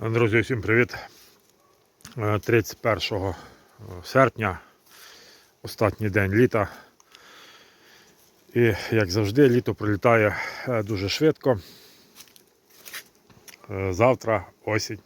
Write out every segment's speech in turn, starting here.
Друзі, всім привіт. Е, 31 серпня, останній день літа. І як завжди, літо прилітає е, дуже швидко. Е, Завтра осінь.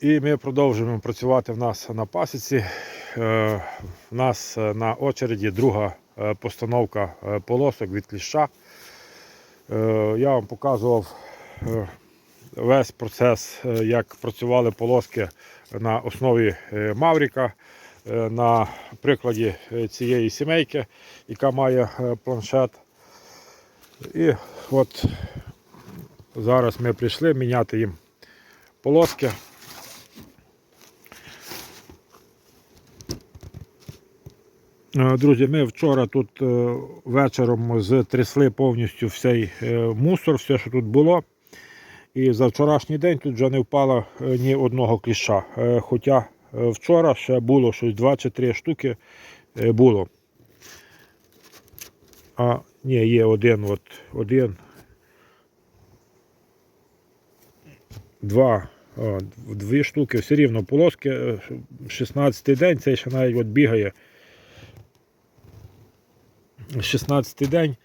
І ми продовжуємо працювати в нас на пасіці. Е, В нас е, на очереді друга е, постановка е, полосок від кліща. Е, Я вам показував е, весь процес, е, як працювали полоски на основі е, Мавріка. е, На прикладі цієї сімейки, яка має планшет. І от зараз ми прийшли міняти їм полоски. Друзі, ми вчора тут вечором зтрясли повністю всей мусор, все, що тут було. І за вчорашній день тут вже не впало е, ні одного кліща. Е, Хоча е, вчора ще було щось 2 чи 3 штуки було. А ні, є один, от, один. Два. О, дві штуки, все рівно полоски. е, 16 день, цей ще навіть от бігає. 16 день,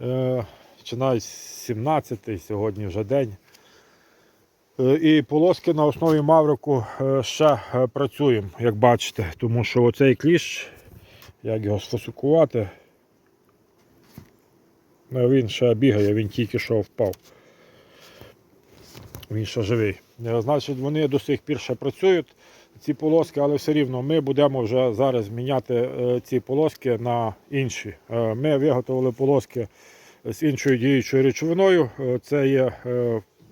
е, чи навіть 17 сьогодні вже день. Е, І полоски на основі Маврику е, ще е, працюємо, як бачите, тому що оцей кліщ, як його сфосикувати, е, він ще бігає, він тільки що впав. Він ще живий. Значить, вони до сих пір ще працюють, ці полоски, але все рівно ми будемо вже зараз міняти ці полоски на інші. Ми виготовили полоски з іншою діючою речовиною. Це є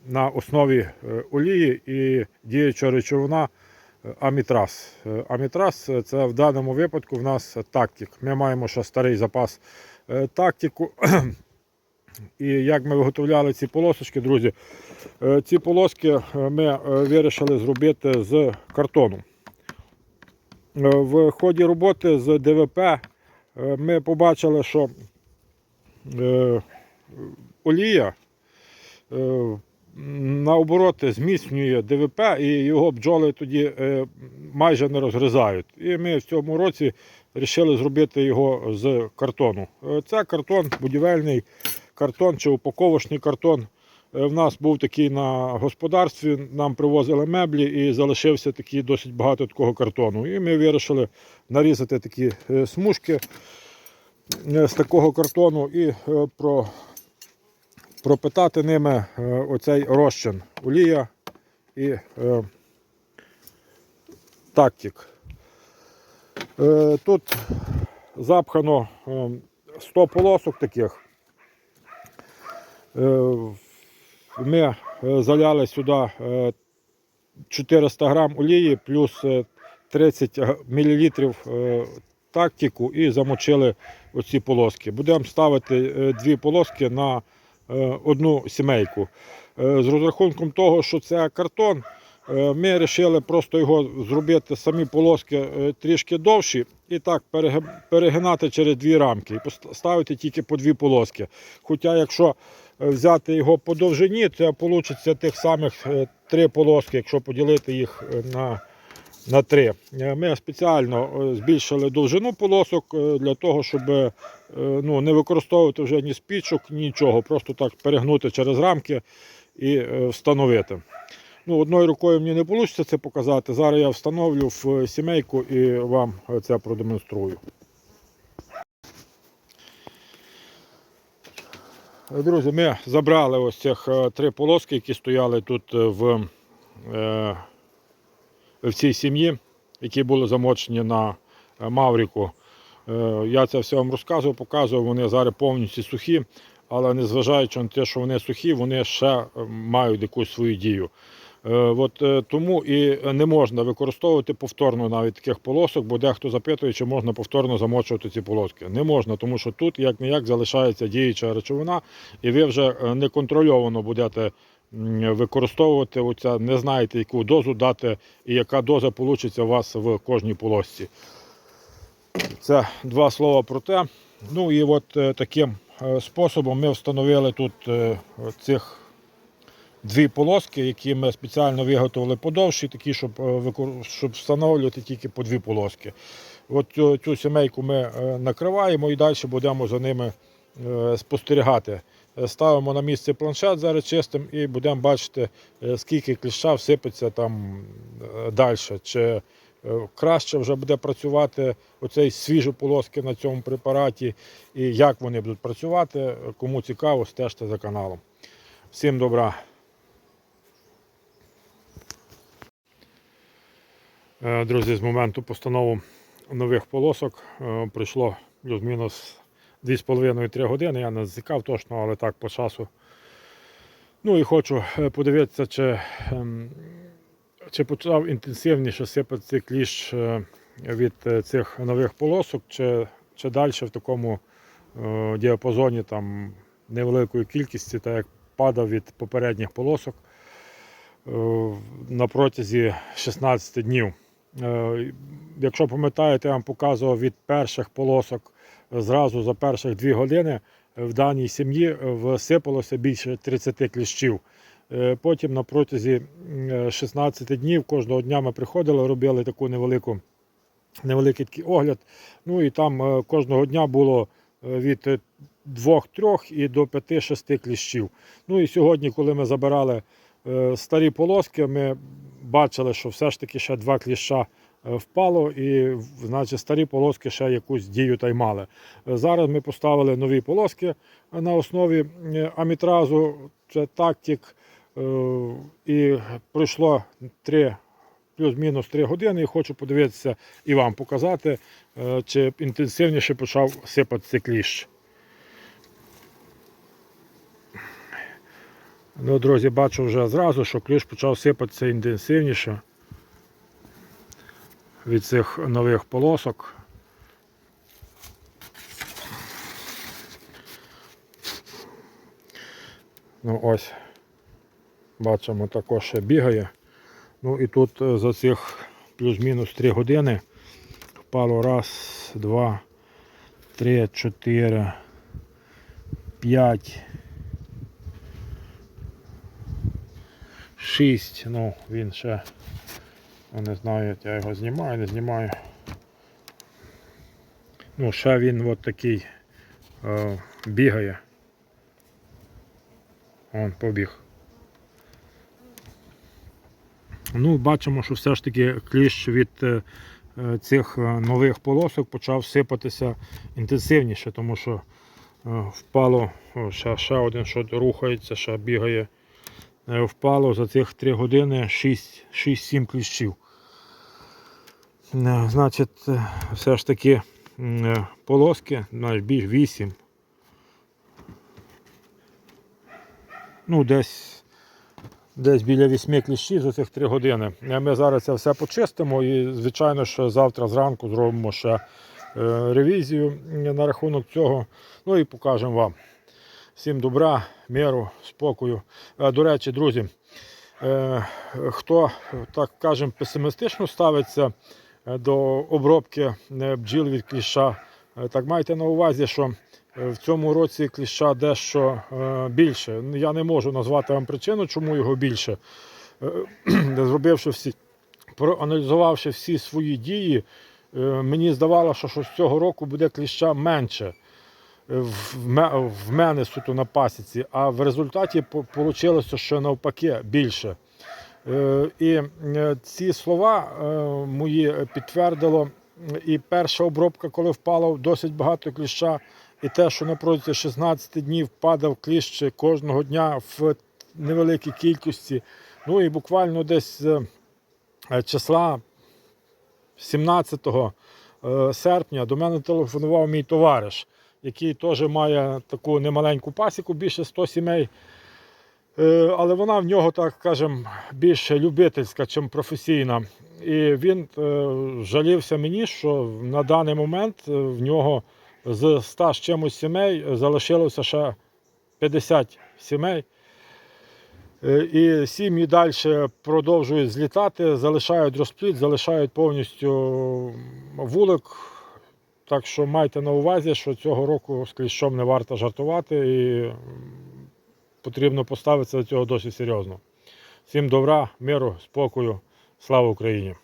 на основі е, олії і діюча речовина е, амітраз. Е, Амітраз е, це в даному випадку в нас тактик. Ми маємо ще старий запас тактику. І як ми виготовляли ці полосочки, друзі, ці полоски ми вирішили зробити з картону. В ході роботи з ДВП ми побачили, що олія наоборот зміцнює ДВП і його бджоли тоді е, майже не розгризають. І ми в цьому році вирішили зробити його з картону. Е, Це картон будівельний картон чи упаковочний картон. Е, В нас був такий на господарстві, нам привозили меблі і залишився такий досить багато такого картону. І ми вирішили нарізати такі смужки з такого картону і про, пропитати ними е, оцей розчин олія і е, тактик. Е, Тут запхано е, 100 полосок таких. Е, Ми е, заляли сюди е, 400 грам олії плюс е, 30 мл тактику і замочили оці полоски. Будемо ставити е, дві полоски на е, одну сімейку. Е, З розрахунком того, що це картон, е, ми вирішили просто його зробити самі полоски е, трішки довші і так перегинати через дві рамки і поставити тільки по дві полоски. Хоча, якщо е, взяти його по довжині, це вийде тих самих е, три полоски, якщо поділити їх е, на, на три. Е, Ми спеціально е, збільшили довжину полосок е, для того, щоб ну, не використовувати вже ні спічок, нічого, просто так перегнути через рамки і встановити. Ну, Одною рукою мені не вийде це показати. Зараз я встановлю в сімейку і вам це продемонструю. Друзі, ми забрали ось цих три полоски, які стояли тут в, в цій сім'ї, які були замочені на е, Мавріку. Е, Я це все вам розказував, показував, вони зараз повністю сухі, але незважаючи на те, що вони сухі, вони ще е, мають якусь свою дію. Е, От е, тому і не можна використовувати повторно навіть таких полосок, бо дехто запитує, чи можна повторно замочувати ці полоски. Не можна, тому що тут як ніяк залишається діюча речовина, і ви вже е, неконтрольовано будете використовувати оця, не знаєте, яку дозу дати і яка доза вийде у вас в кожній полосці. Це два слова про те. Ну і от таким способом ми встановили тут цих дві полоски, які ми спеціально виготовили подовші, такі, щоб, е, щоб встановлювати тільки по дві полоски. От цю, сімейку ми е, накриваємо і далі будемо за ними е, спостерігати. Ставимо на місце планшет зараз чистим і будемо бачити, скільки кліща всипеться там далі. Чи краще вже буде працювати оцей свіжі полоски на цьому препараті, і як вони будуть працювати. Кому цікаво, стежте за каналом. Всім добра. Друзі, з моменту постанови нових полосок е, пройшло плюс-мінус 2,5-3 години. Я не зацікав точно, але так по часу. Ну і хочу е, подивитися, чи, ем, чи почав інтенсивніше сипати кліщ е, від е, цих нових полосок, чи, чи далі в такому е, діапазоні там невеликої кількості, так як падав від попередніх полосок е, на протязі 16 днів. Е, Якщо пам'ятаєте, я вам показував від перших полосок е, зразу за перших 2 години е, в даній сім'ї всипалося більше 30 кліщів. Потім на протязі 16 днів кожного дня ми приходили, робили таку невелику, невеликий такий огляд. Ну і там кожного дня було від 2-3 і до 5-6 кліщів. Ну і сьогодні, коли ми забирали старі полоски, ми бачили, що все ж таки ще два кліща е, впало, і значить, старі полоски ще якусь дію та й мали. Е, Зараз ми поставили нові полоски на основі е, амітразу, це тактик, е, і пройшло три. Плюс-мінус 3 години і хочу подивитися і вам показати, е, чи інтенсивніше почав сипатися кліщ. Ну, друзі, бачу вже зразу, що кліщ почав сипатися інтенсивніше від цих нових полосок. Ну ось, бачимо, також ще бігає. Ну і тут е, за цих плюс-мінус 3 години впало раз, два, три, чотири, п'ять. 6, ну він ще я не знаю, я його знімаю, не знімаю. Ну, ще він от такий е, бігає. Он побіг. Ну, бачимо, що все ж таки кліщ від е, е, цих нових полосок почав сипатися інтенсивніше, тому що впало ще, ще один, що рухається, ще бігає. Е, впало за цих 3 години 6-7 кліщів. Е, Значить, е, все ж таки полоски, навіть більш 8. Ну, десь, десь біля 8 кліщів за цих 3 години. Ми зараз це все почистимо і, звичайно, що завтра зранку зробимо ще ревізію на рахунок цього. Ну і покажемо вам. Всім добра, миру, спокою. Е, До речі, друзі, е, хто, так кажемо, песимістично ставиться е, до обробки бджіл від кліща, так майте на увазі, що в цьому році кліща дещо більше. Ну, Я не можу назвати вам причину, чому його більше. Зробивши всі, проаналізувавши всі свої дії, мені здавалося, що з цього року буде кліща менше в мене суто на пасіці, а в результаті вийшло, що навпаки більше. Е, І е, ці слова е, мої підтвердило і перша обробка, коли впало досить багато кліща, і те, що на протязі 16 днів падав кліщ кожного дня в невеликій кількості. Ну і буквально десь числа 17 е, серпня до мене телефонував мій товариш, який теж має таку немаленьку пасіку, більше 100 сімей. Е, Але вона в нього, так скажемо, більш любительська, ніж професійна. І він е, жалівся мені, що на даний момент е, в нього з 100 з чимось сімей залишилося ще 50 сімей. І сім'ї далі продовжують злітати, залишають розплід, залишають повністю вулик. Так що майте на увазі, що цього року з кліщом не варто жартувати і потрібно поставитися до цього досить серйозно. Всім добра, миру, спокою, слава Україні!